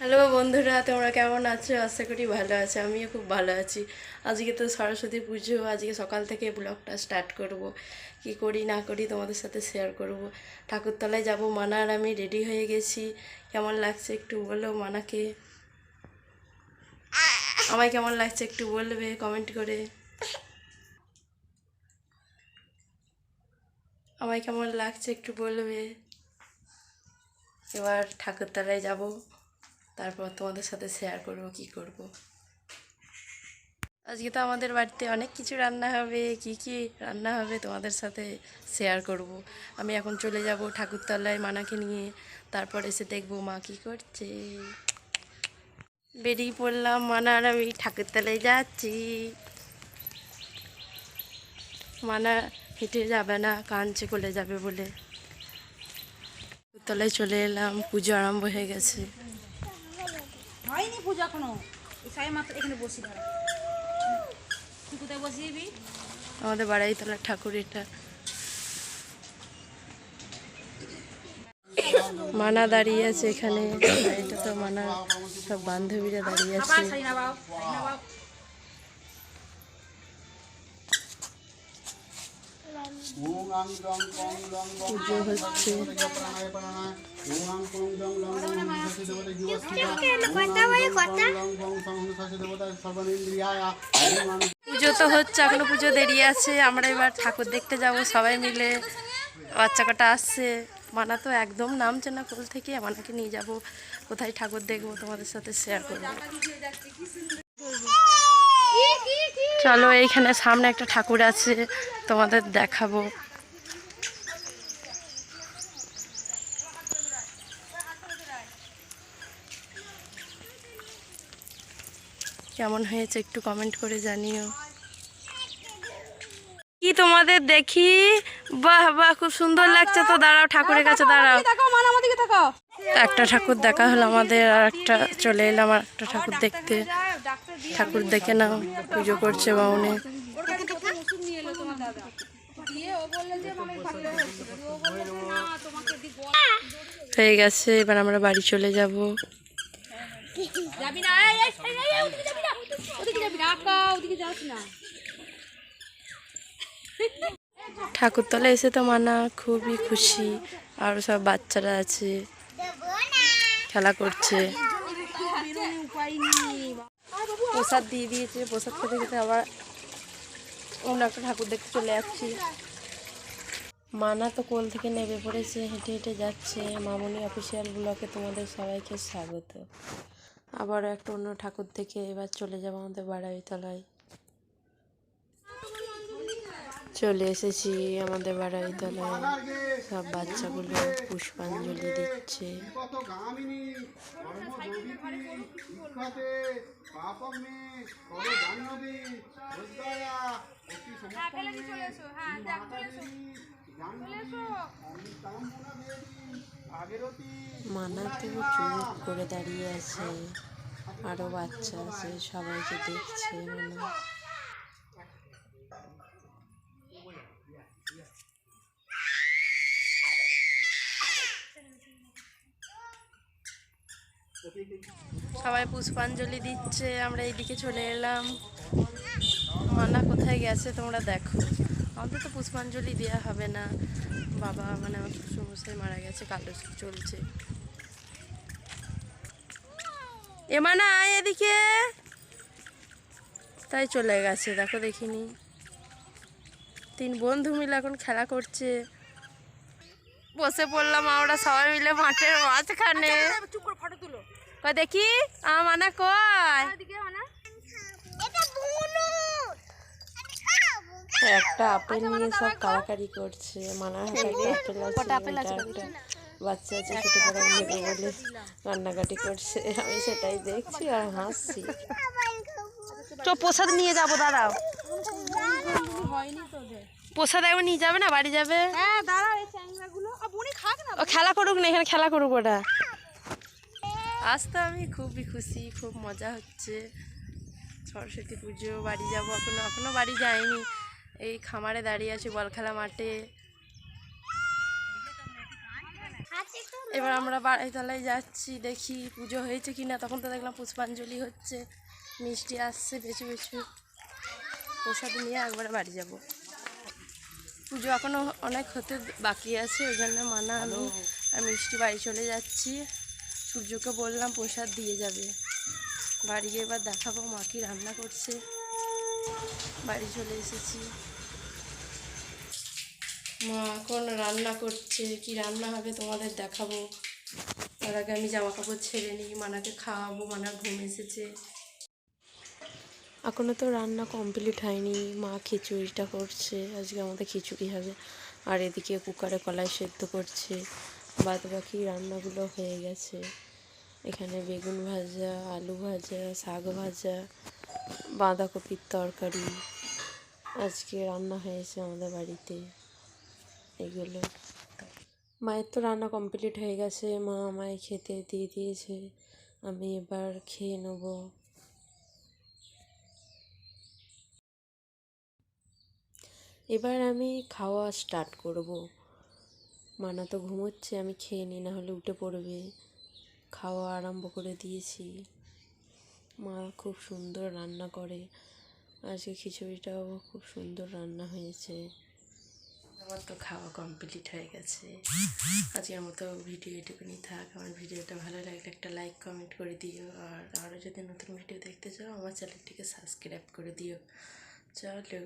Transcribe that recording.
Hello বন্ধুরা, তোমরা কেমন আছো? আশা করি ভালো আছো, আমিও খুব ভালো আছি। আজকে তো সরস্বতী পুজো, আজকে সকাল থেকে ব্লগটা স্টার্ট করব। কি করি, না করি তোমাদের সাথে শেয়ার করব। ঠাকুরতলায় যাব, মানা আর আমি রেডি হয়ে গেছি। কেমন লাগছে একটু বলো মানাকে? আমায় কেমন লাগছে একটু বলবে কমেন্ট করে। আমায় কেমন লাগছে একটু বলবে। এবার ঠাকুরতলায় যাব। তারপর তোমাদের সাথে শেয়ার করব, কি করব। আজকে তো আমাদের বাড়িতে অনেক কিছু রান্না হবে, কি কি রান্না হবে তোমাদের সাথে শেয়ার করব। আমি এখন চলে যাব ঠাকুরতলায় মানাকে নিয়ে, তারপর এসে দেখব মা কি করছে। বেরিয়ে পড়লাম মানা আর আমি ঠাকুরতলায় যাচ্ছি। মানা হেঁটে যাবে না কাঞ্চে কোলে যাবে বলে। ঠাকুরতলায় চলে এলাম, পুজো আরম্ভ হয়ে গেছে। হয়নি পূজা এখনও। এই সাড়ে মাত্র এখানে বসি দাঁড়া। তুই কোথায় বসিবি আমাদের বাড়াইতলার ঠাকুর এটা। মানা দাঁড়িয়ে আছে এখানে। এটা তো মানা সব বান্ধবীরা দাঁড়িয়ে আছে। পুজো হচ্ছে। পুজো তো হচ্ছে, এখনও পুজো দেরি আছে। আমরা এবার ঠাকুর দেখতে যাব সবাই মিলে। বাচ্চা আসছে। মানা তো একদম নামছে না কোল থেকে। মানাকে নিয়ে যাব। কোথায় ঠাকুর দেখব তোমাদের সাথে শেয়ার করব। চলো, এইখানে সামনে একটা ঠাকুর আছে। তোমাদের দেখাবো। কেমন হয়েছে একটু কমেন্ট করে জানিও। কি তোমাদের দেখি? বাহ বাহ খুব সুন্দর লাগছে তো দাঁড়াও ঠাকুরের কাছে দাঁড়াও একটা ঠাকুর দেখা হলো আমাদের আর একটা চলে এলাম আর একটা ঠাকুর দেখতে। ঠাকুর দেখে নাও পুজো করছে বাউনে। হয়ে গেছে এবার আমরা বাড়ি চলে যাব। যাবি না। ঠাকুরতলা এসে তো মানা খুবই খুশি, আর সব বাচ্চারা আছে, খেলা করছে। প্রসাদ দিয়ে দিয়েছে, প্রসাদ খেতে খেতে আবার অন্য একটা ঠাকুর দেখতে চলে যাচ্ছি। মানা তো কোল থেকে নেমে পড়েছে, হেঁটে হেঁটে যাচ্ছে। মামনি অফিসিয়াল ব্লকে তোমাদের সবাইকে স্বাগত। আবারও একটা অন্য ঠাকুর দেখে এবার চলে যাব আমাদের বাড়াইতলায় চলে এসেছি আমাদের বাড়াইতলায় সব বাচ্চাগুলো পুষ্পাঞ্জলি দিচ্ছে। কত মানা তো চুপ করে দাঁড়িয়ে আছে। আরও বাচ্চা আছে সবাইকে দেখছে মানা সবাই পুষ্পাঞ্জলি দিচ্ছে, আমরা এইদিকে চলে এলাম। মানা কোথায় গেছে তোমরা দেখো। আমাদের তো পুষ্পাঞ্জলি দেওয়া হবে না। বাবা মানে আমার শ্বশুরমশাই মারা গেছে কালো চলছে। এ মানা আয় এদিকে। তাই চলে গেছে দেখো দেখিনি। তিন বন্ধু মিলে এখন খেলা করছে। বসে পড়লাম আমরা সবাই মিলে মাঠের মাঝখানে। কয় দেখি? আমার মানা কয় মানে। একটা আপেল নিয়ে সব কাড়াকাড়ি করছে। হাতে আপেল আছে বাচ্চা আছে ছোট বড় নেবে বলে কান্নাকাটি করছে। আমি সেটাই দেখছি আর হাসছি। তো প্রসাদ নিয়ে যাব দাঁড়াও। প্রসাদ একবার নিয়ে যাবে না? বাড়ি যাবে? হ্যাঁ দাঁড়াও এই চ্যাংড়াগুলো। আর বুনি খাক না ও খেলা করুক না এখানে খেলা করুক ওটা আজ তো আমি খুবই খুশি খুব মজা হচ্ছে। সরস্বতী পুজো বাড়ি যাব এখনও এখনও বাড়ি যাইনি। এই খামারে দাঁড়িয়ে আছি বল খেলা মাঠে। এবার আমরা বাড়িতলায় যাচ্ছি দেখি পুজো হয়েছে কি না তখন তো দেখলাম পুষ্পাঞ্জলি হচ্ছে মিষ্টি আসছে বেশি বেশি প্রসাদ নিয়ে একবারে বাড়ি যাব। পুজো এখনও অনেক হতে বাকি আছে ওই জন্য মানা আমি আর মিষ্টি বাড়ি চলে যাচ্ছি। সূর্যকে বললাম প্রসাদ দিয়ে যাবে। বাড়ি গিয়ে এবার দেখাবো মা কি রান্না করছে। বাড়ি চলে এসেছি। মা এখন রান্না করছে, কি রান্না হবে তোমাদের দেখাবো। তার আগে আমি জামা কাপড় ছেড়ে নিই, মানাকে খাওয়াবো, মানা ঘুম এসেছে। এখনও তো রান্না কমপ্লিট হয়নি, মা খিচুড়িটা করছে, আজকে আমাদের খিচুড়ি হবে। আর এদিকে কুকারে কলাই সেদ্ধ করছে বাদ বাকি রান্নাগুলো হয়ে গেছে। এখানে বেগুন ভাজা, আলু ভাজা, শাক ভাজা, বাঁধাকপির তরকারি, আজকে রান্না হয়েছে আমাদের বাড়িতে। এগুলো। মায়ের তো রান্না কমপ্লিট হয়ে গেছে। মা আমায় খেতে দিয়ে দিয়েছে। আমি এবার খেয়ে নেব। এবার আমি খাওয়া স্টার্ট করব। মানা তো ঘুমোচ্ছে, আমি খেয়ে নিই, না হলে উঠে পড়বে। খাওয়া আরম্ভ করে দিয়েছি। মা খুব সুন্দর রান্না করে। আজকে খিচুড়িটাও খুব সুন্দর রান্না হয়েছে। আমার তো খাওয়া কমপ্লিট হয়ে গেছে। আজকের মতো ভিডিও এটুকুনি থাক। আমার ভিডিওটা ভালো লাগলে একটা লাইক কমেন্ট করে দিও। আর আরও যদি নতুন ভিডিও দেখতে চাও, আমার চ্যানেলটিকে সাবস্ক্রাইব করে দিও। চলো।